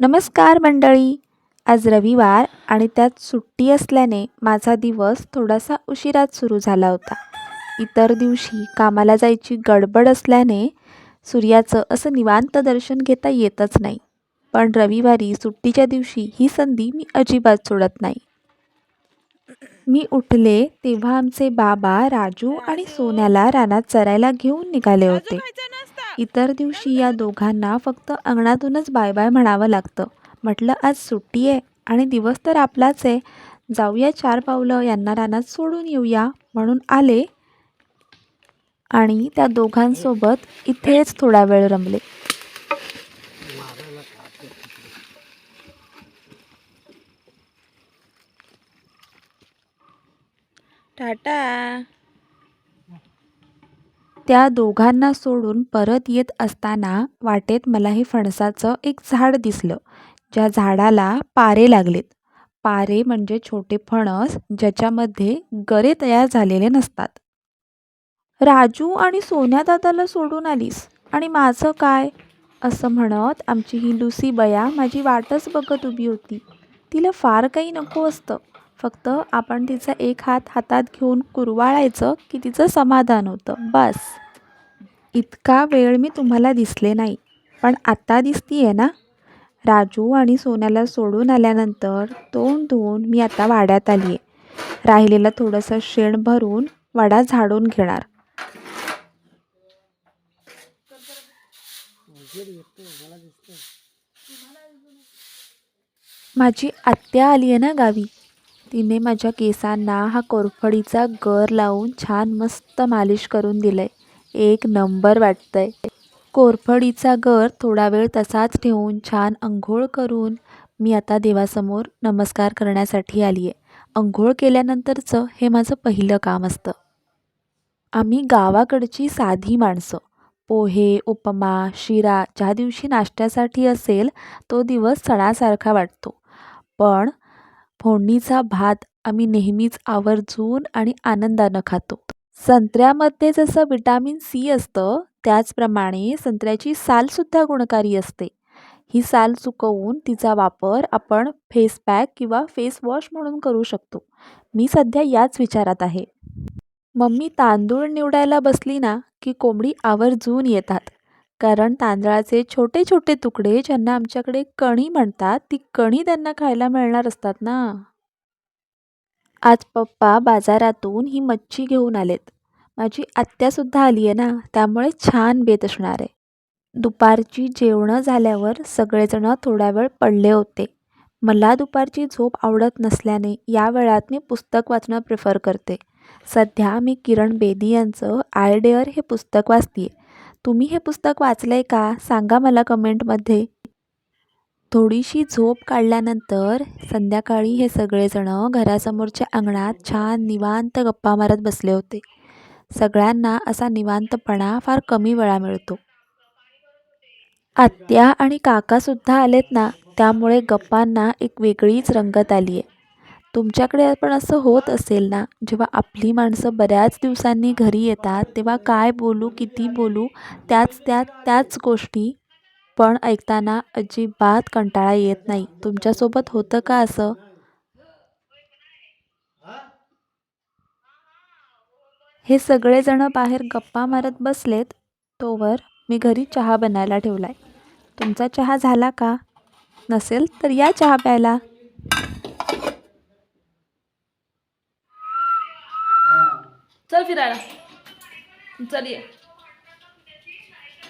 नमस्कार मंडळी. आज रविवार आणि त्यात सुट्टी असल्याने माझा दिवस थोडासा उशिरात सुरू झाला होता. इतर दिवशी कामाला जायची गडबड असल्याने सूर्याचं असं निवांत दर्शन घेता येतच नाही. पण रविवारी सुट्टीच्या दिवशी ही संधी मी अजिबात सोडत नाही. मी उठले तेव्हा आमचे बाबा राजू आणि सोन्याला रानात चरायला घेऊन निघाले होते. इतर दिवशी या दोघांना फक्त अंगणातूनच बाय बाय म्हणावं लागतं. म्हटलं आज सुट्टी आहे आणि दिवस तर आपलाच आहे. जाऊया चार पावलं यांना रानात सोडून येऊया म्हणून आले आणि त्या दोघांसोबत इथेच थोडा वेळ रमले. टाटा. त्या दोघांना सोडून परत येत असताना वाटेत मला हे फणसाचं एक झाड दिसलं ज्या झाडाला पारे लागलेत. पारे म्हणजे छोटे फणस ज्याच्यामध्ये गरे तयार झालेले नसतात. राजू आणि सोन्यादादाला सोडून आलीस आणि माझं काय? असं म्हणत आमची ही लुसी बया माझी वाटच बघत उभी होती. तिला फार काही नको असतं. फक्त आपण तिचा एक हात हातात घेऊन कुरवाळायचं की तिचं समाधान होतं. बस. इतका वेळ मी तुम्हाला दिसले नाही. पण आत्ता आहे ना? राजू आणि सोन्याला सोडून आल्यानंतर तोंड धुवून मी आता वाड्यात आली आहे राहिलेलं थोडंसं शेण भरून वाडा झाडून घेणार. माझी आत्या आली आहे ना गावी? तिने माझ्या केसांना हा कोरफडीचा गर लावून छान मस्त मालिश करून दिलंय. एक नंबर वाटतंय. कोरफडीचा गर थोडा वेळ तसाच ठेवून छान अंघोळ करून मी आता देवासमोर नमस्कार करण्यासाठी आली आहे अंघोळ केल्यानंतरचं हे माझं पहिलं काम असतं. आम्ही गावाकडची साधी माणसं. पोहे उपमा शिरा ज्या दिवशी नाश्त्यासाठी असेल तो दिवस सणासारखा वाटतो. पण फोडणीचा भात आम्ही नेहमीच आवर्जून आणि आनंदानं खातो. संत्र्यामध्ये जसं विटॅमिन सी असतं त्याचप्रमाणे संत्र्याची सालसुद्धा गुणकारी असते. ही साल सुकवून तिचा वापर आपण फेस पॅक किंवा फेस वॉश म्हणून करू शकतो. मी सध्या याच विचारात आहे. मम्मी तांदूळ निवडायला बसली ना की कोंबडी आवर्जून येतात. कारण तांदळाचे छोटे छोटे तुकडे ज्यांना आमच्याकडे कणी म्हणतात ती कणी त्यांना खायला मिळणार असतात ना. आज पप्पा बाजारातून ही मच्छी घेऊन आलेत. माझी आत्यासुद्धा आली आहे ना त्यामुळे छान बेत असणार आहे. दुपारची जेवणं झाल्यावर सगळेजणं थोडा वेळ पडले होते. मला दुपारची झोप आवडत नसल्याने या वेळात मी पुस्तक वाचणं प्रिफर करते. सध्या मी किरण बेदी यांचं आय डेअर हे पुस्तक वाचते तुम्ही हे पुस्तक वाचलं आहे का? सांगा मला कमेंटमध्ये. थोडीशी झोप काढल्यानंतर संध्याकाळी हे सगळेजणं घरासमोरच्या अंगणात छान निवांत गप्पा मारत बसले होते. सगळ्यांना असा निवांतपणा फार कमी वेळा मिळतो. आत्या आणि काकासुद्धा आलेत ना त्यामुळे गप्पांना एक वेगळीच रंगत आली आहे तुमच्याकडे पण असं होत असेल ना जेव्हा आपली माणसं बऱ्याच दिवसांनी घरी येतात तेव्हा काय बोलू किती बोलू त्याच त्या त्याच गोष्टी पण ऐकताना अजिबात कंटाळा येत नाही. तुमच्यासोबत होतं का असं? हे सगळेजण बाहेर गप्पा मारत बसलेत. तोवर मी घरी चहा बनायला ठेवलाय. तुमचा चहा झाला का? नसेल तर या चहा प्यायला. चल फिरायला. चल ये.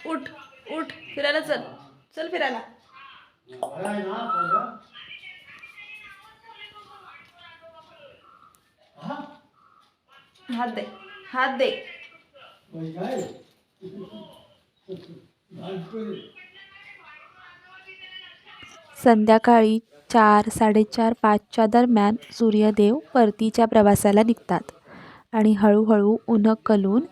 उठ. उठ फिरायला चल. चल फिरायला. हात दे हात दे. संध्याकाळी चार साडेचार पाचच्या दरम्यान सूर्यदेव परतीच्या प्रवासाला निघतात आणि हळूहळू ऊन कलून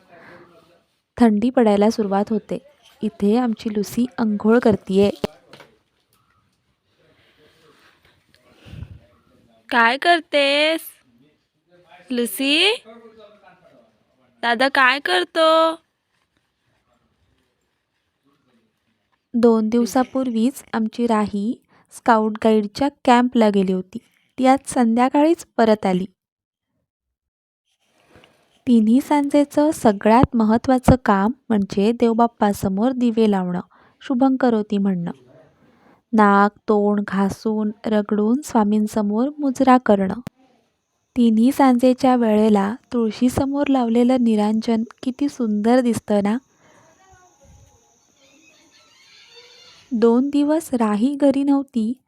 थंडी पडायला सुरुवात होते. इथे आमची लुसी अंघोळ करतीये. काय करतेस? लुसी? दादा काय करतो? दोन दिवसापूर्वीच आमची राही स्काउट गाईडच्या कॅम्पला गेली होती. ती आज संध्याकाळीच परत आली. तिन्ही सांजेचं सगळ्यात महत्त्वाचं काम म्हणजे देवबाप्पासमोर दिवे लावणं. शुभंकरोती म्हणणं. नाक तोंड घासून रगडून स्वामींसमोर मुजरा करणं. तिन्ही सांजेच्या वेळेला तुळशीसमोर लावलेलं निरांजन किती सुंदर दिसतं ना? दोन दिवस राही घरी नव्हती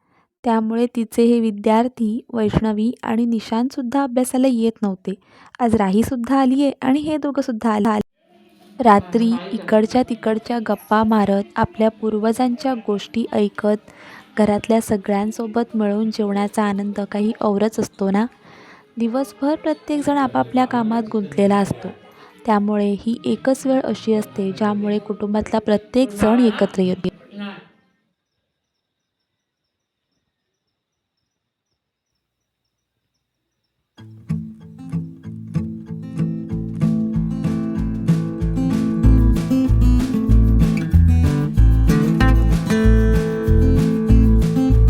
त्यामुळे तिचे हे विद्यार्थी वैष्णवी आणि निशांतसुद्धा अभ्यासाला येत नव्हते. आज राहीसुद्धा आली आहे आणि हे दोघंसुद्धा आले. रात्री इकडच्या तिकडच्या गप्पा मारत आपल्या पूर्वजांच्या गोष्टी ऐकत घरातल्या सगळ्यांसोबत मिळून जेवण्याचा आनंद काही औरच असतो ना? दिवसभर प्रत्येकजण आपापल्या कामात गुंतलेला असतो. त्यामुळे ही एकच वेळ अशी असते ज्यामुळे कुटुंबातला प्रत्येक जण एकत्र येते.